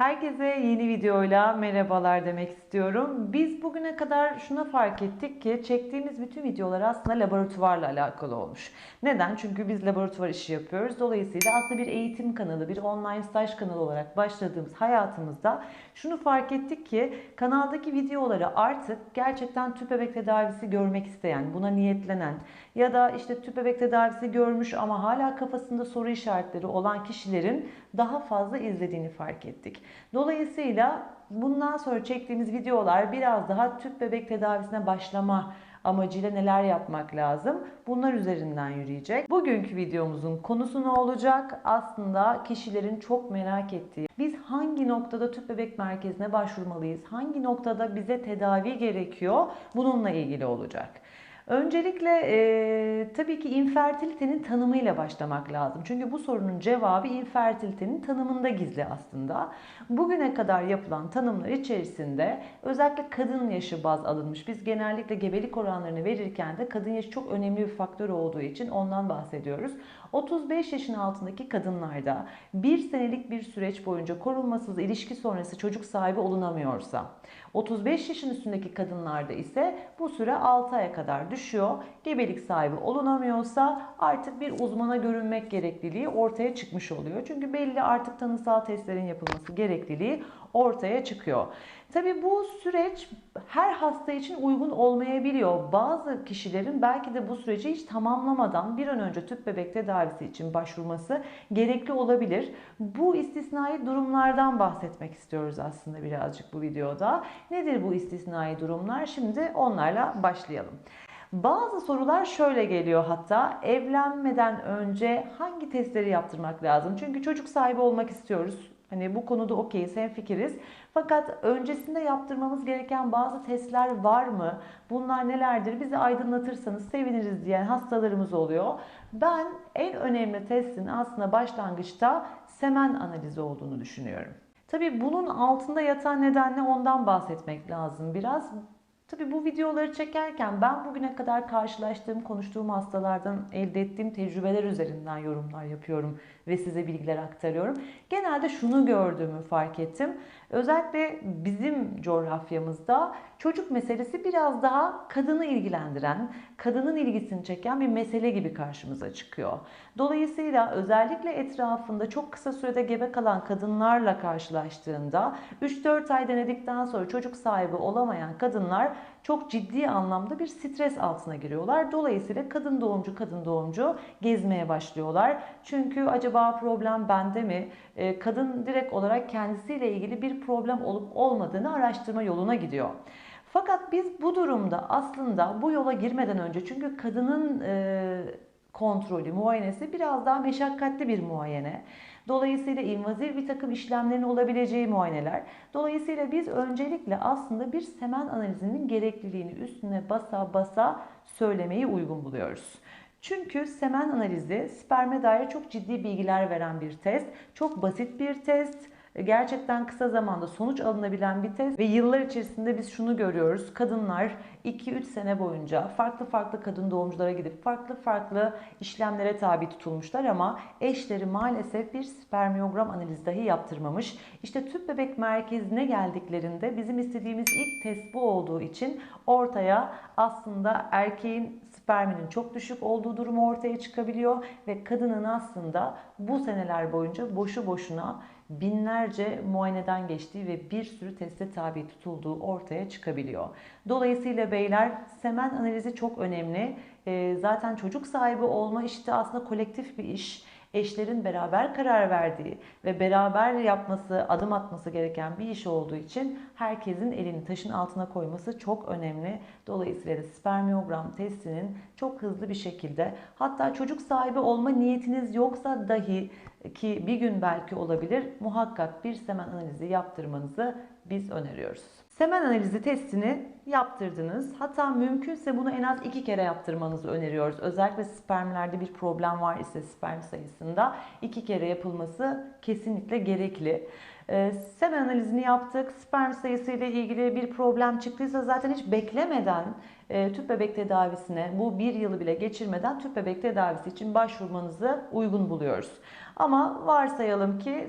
Herkese yeni videoyla merhabalar demek istiyorum. Biz bugüne kadar şuna fark ettik ki çektiğimiz bütün videolar aslında laboratuvarla alakalı olmuş. Neden? Çünkü biz laboratuvar işi yapıyoruz. Dolayısıyla aslında bir eğitim kanalı, bir online staj kanalı olarak başladığımız hayatımızda şunu fark ettik ki kanaldaki videoları artık gerçekten tüp bebek tedavisi görmek isteyen, buna niyetlenen ya da işte tüp bebek tedavisi görmüş ama hala kafasında soru işaretleri olan kişilerin daha fazla izlediğini fark ettik. Dolayısıyla bundan sonra çektiğimiz videolar biraz daha tüp bebek tedavisine başlama amacıyla neler yapmak lazım? Bunlar üzerinden yürüyecek. Bugünkü videomuzun konusu ne olacak? Aslında kişilerin çok merak ettiği. Biz hangi noktada tüp bebek merkezine başvurmalıyız? Hangi noktada bize tedavi gerekiyor? Bununla ilgili olacak. Öncelikle e, tabii ki infertilitenin tanımıyla başlamak lazım. Çünkü bu sorunun cevabı infertilitenin tanımında gizli aslında. Bugüne kadar yapılan tanımlar içerisinde özellikle kadın yaşı baz alınmış. Biz genellikle gebelik oranlarını verirken de kadın yaşı çok önemli bir faktör olduğu için ondan bahsediyoruz. 35 yaşın altındaki kadınlarda bir senelik bir süreç boyunca korunmasız ilişki sonrası çocuk sahibi olunamıyorsa, 35 yaşın üstündeki kadınlarda ise bu süre 6 aya kadar düşüyor. Gebelik sahibi olunamıyorsa artık bir uzmana görünmek gerekliliği ortaya çıkmış oluyor. Çünkü belli artık tanısal testlerin yapılması gerekliliği ortaya çıkıyor. Tabi bu süreç her hasta için uygun olmayabiliyor. Bazı kişilerin belki de bu süreci hiç tamamlamadan bir an önce tüp bebek tedavisi için başvurması gerekli olabilir. Bu istisnai durumlardan bahsetmek istiyoruz aslında birazcık bu videoda. Nedir bu istisnai durumlar? Şimdi onlarla başlayalım. Bazı sorular şöyle geliyor hatta evlenmeden önce hangi testleri yaptırmak lazım? Çünkü çocuk sahibi olmak istiyoruz. Hani bu konuda okeyiz, fikiriz. Fakat öncesinde yaptırmamız gereken bazı testler var mı? Bunlar nelerdir? Bizi aydınlatırsanız seviniriz diyen hastalarımız oluyor. Ben en önemli testin aslında başlangıçta semen analizi olduğunu düşünüyorum. Tabii bunun altında yatan nedenle ondan bahsetmek lazım biraz. Tabii bu videoları çekerken ben bugüne kadar karşılaştığım, konuştuğum hastalardan elde ettiğim tecrübeler üzerinden yorumlar yapıyorum ve size bilgiler aktarıyorum. Genelde şunu gördüğümü fark ettim. Özellikle bizim coğrafyamızda çocuk meselesi biraz daha kadını ilgilendiren, kadının ilgisini çeken bir mesele gibi karşımıza çıkıyor. Dolayısıyla özellikle etrafında çok kısa sürede gebe kalan kadınlarla karşılaştığında 3-4 ay denedikten sonra çocuk sahibi olamayan kadınlar çok ciddi anlamda bir stres altına giriyorlar. Dolayısıyla kadın doğumcu kadın doğumcu gezmeye başlıyorlar. Çünkü acaba problem bende mi? Ee, kadın direkt olarak kendisiyle ilgili bir problem olup olmadığını araştırma yoluna gidiyor. Fakat biz bu durumda aslında bu yola girmeden önce çünkü kadının e, kontrolü, muayenesi biraz daha meşakkatli bir muayene. Dolayısıyla invazif bir takım işlemlerin olabileceği muayeneler. Dolayısıyla biz öncelikle aslında bir semen analizinin gerekliliğini üstüne basa basa söylemeyi uygun buluyoruz. Çünkü semen analizi sperme dair çok ciddi bilgiler veren bir test. Çok basit bir test gerçekten kısa zamanda sonuç alınabilen bir test ve yıllar içerisinde biz şunu görüyoruz. Kadınlar 2-3 sene boyunca farklı farklı kadın doğumculara gidip farklı farklı işlemlere tabi tutulmuşlar ama eşleri maalesef bir spermiyogram analizi dahi yaptırmamış. İşte tüp bebek merkezine geldiklerinde bizim istediğimiz ilk test bu olduğu için ortaya aslında erkeğin sperminin çok düşük olduğu durumu ortaya çıkabiliyor ve kadının aslında bu seneler boyunca boşu boşuna binlerce muayeneden geçtiği ve bir sürü teste tabi tutulduğu ortaya çıkabiliyor. Dolayısıyla beyler semen analizi çok önemli. Ee, zaten çocuk sahibi olma işte aslında kolektif bir iş eşlerin beraber karar verdiği ve beraber yapması, adım atması gereken bir iş olduğu için herkesin elini taşın altına koyması çok önemli. Dolayısıyla spermiyogram testinin çok hızlı bir şekilde hatta çocuk sahibi olma niyetiniz yoksa dahi ki bir gün belki olabilir muhakkak bir semen analizi yaptırmanızı biz öneriyoruz. Semen analizi testini yaptırdınız. Hatta mümkünse bunu en az iki kere yaptırmanızı öneriyoruz. Özellikle spermlerde bir problem var ise sperm sayısında iki kere yapılması kesinlikle gerekli. E, semen analizini yaptık. Sperm sayısı ile ilgili bir problem çıktıysa zaten hiç beklemeden e, tüp bebek tedavisine bu bir yılı bile geçirmeden tüp bebek tedavisi için başvurmanızı uygun buluyoruz. Ama varsayalım ki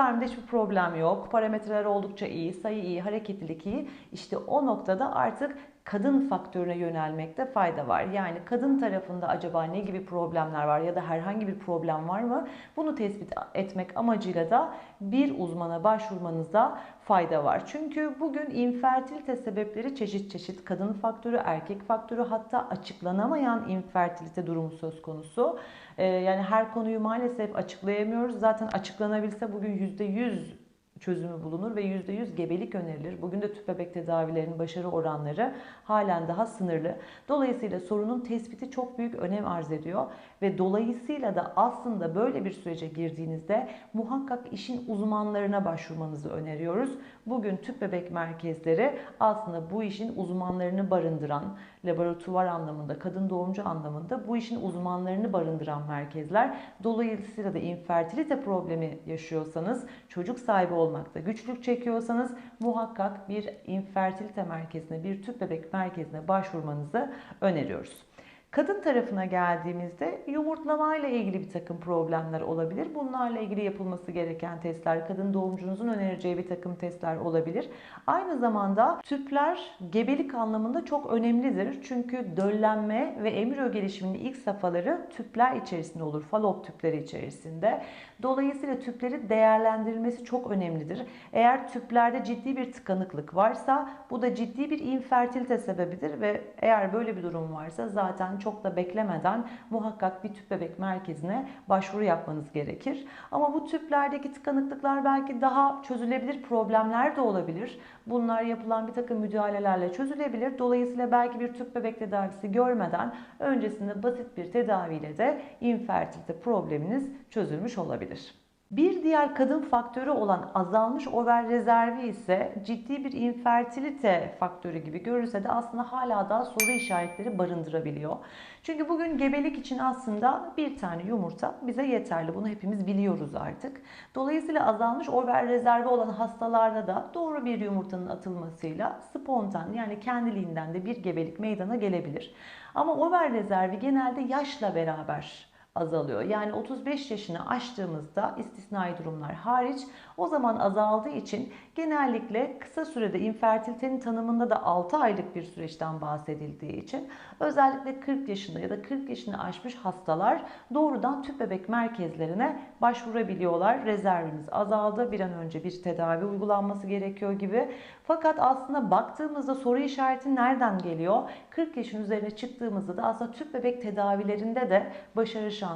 Spermde hiçbir problem yok. Parametreler oldukça iyi, sayı iyi, hareketlilik iyi. İşte o noktada artık kadın faktörüne yönelmekte fayda var. Yani kadın tarafında acaba ne gibi problemler var ya da herhangi bir problem var mı? Bunu tespit etmek amacıyla da bir uzmana başvurmanızda fayda var. Çünkü bugün infertilite sebepleri çeşit çeşit. Kadın faktörü, erkek faktörü hatta açıklanamayan infertilite durumu söz konusu. Ee, yani her konuyu maalesef açıklayamıyoruz. Zaten açıklanabilse bugün %100 çözümü bulunur ve %100 gebelik önerilir. Bugün de tüp bebek tedavilerinin başarı oranları halen daha sınırlı. Dolayısıyla sorunun tespiti çok büyük önem arz ediyor ve dolayısıyla da aslında böyle bir sürece girdiğinizde muhakkak işin uzmanlarına başvurmanızı öneriyoruz. Bugün tüp bebek merkezleri aslında bu işin uzmanlarını barındıran, laboratuvar anlamında, kadın doğumcu anlamında bu işin uzmanlarını barındıran merkezler. Dolayısıyla da infertilite problemi yaşıyorsanız, çocuk sahibi olmakta güçlük çekiyorsanız muhakkak bir infertilite merkezine, bir tüp bebek merkezine başvurmanızı öneriyoruz. Kadın tarafına geldiğimizde yumurtlamayla ilgili bir takım problemler olabilir. Bunlarla ilgili yapılması gereken testler, kadın doğumcunuzun önereceği bir takım testler olabilir. Aynı zamanda tüpler gebelik anlamında çok önemlidir. Çünkü döllenme ve embriyo gelişiminin ilk safhaları tüpler içerisinde olur, falop tüpleri içerisinde. Dolayısıyla tüplerin değerlendirilmesi çok önemlidir. Eğer tüplerde ciddi bir tıkanıklık varsa bu da ciddi bir infertilite sebebidir ve eğer böyle bir durum varsa zaten çok da beklemeden muhakkak bir tüp bebek merkezine başvuru yapmanız gerekir. Ama bu tüplerdeki tıkanıklıklar belki daha çözülebilir problemler de olabilir. Bunlar yapılan bir takım müdahalelerle çözülebilir. Dolayısıyla belki bir tüp bebek tedavisi görmeden öncesinde basit bir tedaviyle de infertilite probleminiz çözülmüş olabilir. Bir diğer kadın faktörü olan azalmış over rezervi ise ciddi bir infertilite faktörü gibi görülse de aslında hala daha soru işaretleri barındırabiliyor. Çünkü bugün gebelik için aslında bir tane yumurta bize yeterli. Bunu hepimiz biliyoruz artık. Dolayısıyla azalmış over rezervi olan hastalarda da doğru bir yumurtanın atılmasıyla spontan yani kendiliğinden de bir gebelik meydana gelebilir. Ama over rezervi genelde yaşla beraber azalıyor. Yani 35 yaşını aştığımızda istisnai durumlar hariç o zaman azaldığı için genellikle kısa sürede infertilitenin tanımında da 6 aylık bir süreçten bahsedildiği için özellikle 40 yaşında ya da 40 yaşını aşmış hastalar doğrudan tüp bebek merkezlerine başvurabiliyorlar. Rezervimiz azaldı. Bir an önce bir tedavi uygulanması gerekiyor gibi. Fakat aslında baktığımızda soru işareti nereden geliyor? 40 yaşın üzerine çıktığımızda da aslında tüp bebek tedavilerinde de başarı şansı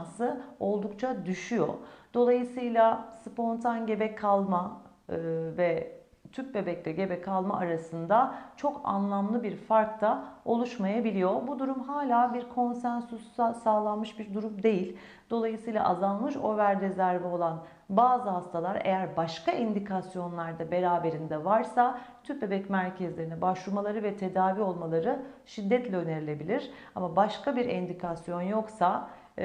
oldukça düşüyor. Dolayısıyla spontan gebe kalma e, ve tüp bebekle gebe kalma arasında çok anlamlı bir fark da oluşmayabiliyor. Bu durum hala bir konsensusa sağlanmış bir durum değil. Dolayısıyla azalmış over rezervi olan bazı hastalar eğer başka indikasyonlarda beraberinde varsa tüp bebek merkezlerine başvurmaları ve tedavi olmaları şiddetle önerilebilir. Ama başka bir indikasyon yoksa e,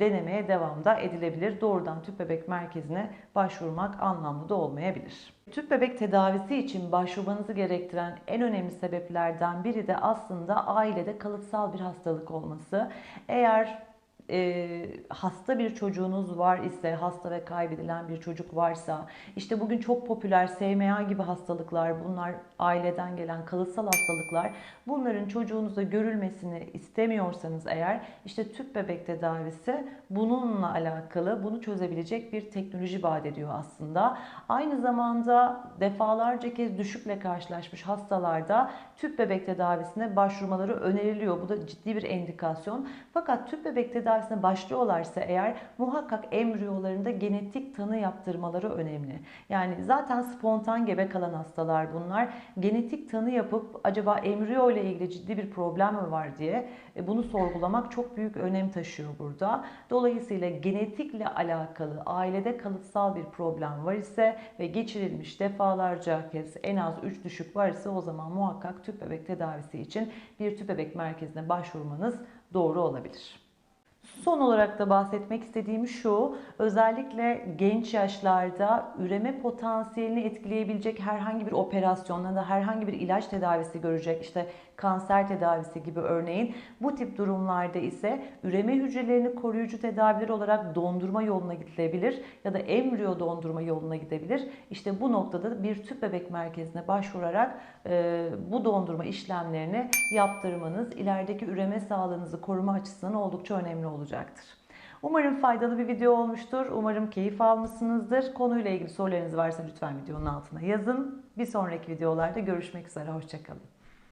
denemeye devam da edilebilir. Doğrudan tüp bebek merkezine başvurmak anlamlı da olmayabilir. Tüp bebek tedavisi için başvurmanızı gerektiren en önemli sebeplerden biri de aslında ailede kalıtsal bir hastalık olması. Eğer e, hasta bir çocuğunuz var ise, hasta ve kaybedilen bir çocuk varsa, işte bugün çok popüler SMA gibi hastalıklar, bunlar aileden gelen kalıtsal hastalıklar, bunların çocuğunuzda görülmesini istemiyorsanız eğer, işte tüp bebek tedavisi bununla alakalı, bunu çözebilecek bir teknoloji vaat ediyor aslında. Aynı zamanda defalarca kez düşükle karşılaşmış hastalarda tüp bebek tedavisine başvurmaları öneriliyor. Bu da ciddi bir endikasyon. Fakat tüp bebek tedavisi tedavisine başlıyorlarsa eğer muhakkak embriyolarında genetik tanı yaptırmaları önemli. Yani zaten spontan gebe kalan hastalar bunlar. Genetik tanı yapıp acaba embriyo ile ilgili ciddi bir problem mi var diye e, bunu sorgulamak çok büyük önem taşıyor burada. Dolayısıyla genetikle alakalı ailede kalıtsal bir problem var ise ve geçirilmiş defalarca kez en az 3 düşük var ise o zaman muhakkak tüp bebek tedavisi için bir tüp bebek merkezine başvurmanız doğru olabilir. Son olarak da bahsetmek istediğim şu, özellikle genç yaşlarda üreme potansiyelini etkileyebilecek herhangi bir operasyon ya da herhangi bir ilaç tedavisi görecek, işte kanser tedavisi gibi örneğin. Bu tip durumlarda ise üreme hücrelerini koruyucu tedaviler olarak dondurma yoluna gidilebilir ya da embriyo dondurma yoluna gidebilir. İşte bu noktada bir tüp bebek merkezine başvurarak e, bu dondurma işlemlerini yaptırmanız ilerideki üreme sağlığınızı koruma açısından oldukça önemli olacaktır. Umarım faydalı bir video olmuştur. Umarım keyif almışsınızdır. Konuyla ilgili sorularınız varsa lütfen videonun altına yazın. Bir sonraki videolarda görüşmek üzere. Hoşçakalın.